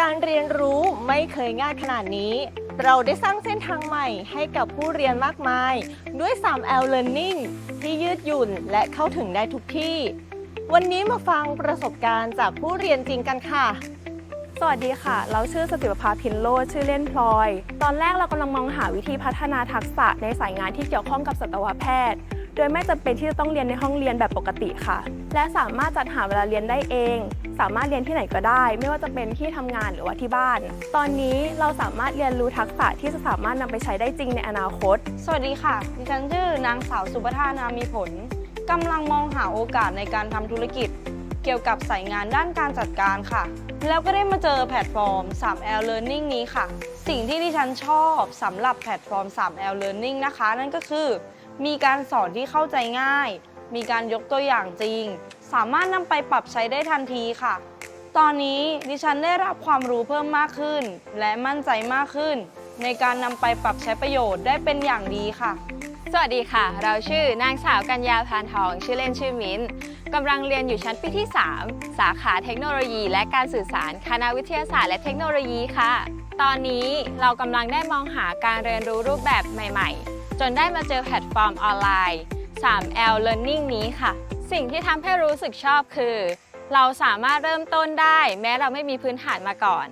การเรียนรู้ไม่เคยง่ายขนาดนี้ เราได้สร้างเส้นทางใหม่ให้กับผู้เรียนมากมาย ด้วย 3L Learning ที่ยืดหยุ่นและเข้าถึงได้ทุกที่ วันนี้มาฟังประสบการณ์จากผู้เรียนจริงกันค่ะ สวัสดีค่ะ เราชื่อสติปภาพินโลดชื่อเล่นพลอย ตอนแรกเรากำลังมองหาวิธีพัฒนาทักษะในสายงานที่เกี่ยวข้องกับสัตวแพทย์ โดยไม่จำเป็นที่จะต้องเรียนในห้องเรียนแบบปกติค่ะ และสามารถจัดหาเวลาเรียนได้เอง สามารถเรียนที่ไหนก็ได้ ไม่ว่าจะเป็นที่ทำงานหรือว่าที่บ้าน ตอนนี้เราสามารถเรียนรู้ทักษะที่จะสามารถนำไปใช้ได้จริงในอนาคต สวัสดีค่ะ ดิฉันชื่อนางสาวสุปทานามีผลกำลังมองหาโอกาสในการทำธุรกิจ เกี่ยวกับสายงานด้านการจัดการค่ะ แล้วก็ได้มาเจอแพลตฟอร์ม 3L Learning นี้ค่ะ สิ่งที่ดิฉันชอบสำหรับแพลตฟอร์ม 3L Learning นะคะ นั่นก็คือ มีการสอนที่เข้าใจง่าย มีการยกตัวอย่างจริง สามารถนำไปปรับใช้ได้ทันทีค่ะ ตอนนี้ดิฉันได้รับความรู้เพิ่มมากขึ้น และมั่นใจมากขึ้น ในการนำไปปรับใช้ประโยชน์ได้เป็นอย่างดีค่ะ สวัสดีค่ะ เราชื่อนางสาวกัญญาพานทอง ชื่อเล่นชื่อมิ้นกำลังเรียนอยู่ชั้นปีที่ 3 สาขาเทคโนโลยี และการสื่อสารคณะวิทยาศาสตร์และเทคโนโลยีค่ะ ตอนนี้เรากำลังได้มองหาการเรียนรู้รูปแบบใหม่ ๆ จนได้มาเจอแพลตฟอร์มออนไลน์ 3L Learning นี้ค่ะ สิ่งที่ทำให้รู้สึกชอบคือ เราสามารถเริ่มต้นได้ แม้เราไม่มีพื้นฐานมาก่อน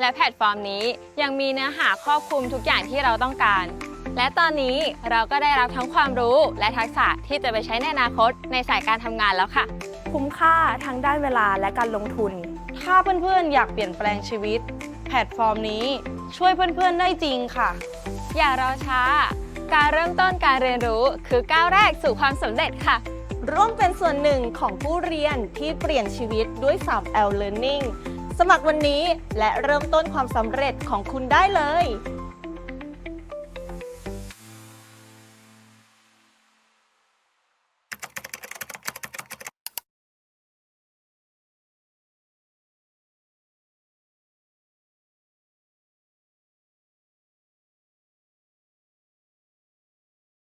และแพลตฟอร์มนี้ยังมีเนื้อหาครอบคลุมทุกอย่างที่เราต้องการ และตอนนี้เราก็ได้รับทั้งความรู้และทักษะที่จะไปใช้ในอนาคตในสายการทำงานแล้วค่ะ คุ้มค่าทั้งด้านเวลาและการลงทุน ถ้าเพื่อนๆ อยากเปลี่ยนแปลงชีวิต แพลตฟอร์มนี้ช่วยเพื่อนๆได้จริงค่ะ อย่ารอช้า การเริ่มต้นการเรียนรู้คือก้าวแรกสู่ความสำเร็จค่ะ ร่วมเป็นส่วนหนึ่งของผู้เรียนที่เปลี่ยนชีวิตด้วย 3L Learning สมัครวันนี้และเริ่มต้นความสำเร็จของคุณได้เลย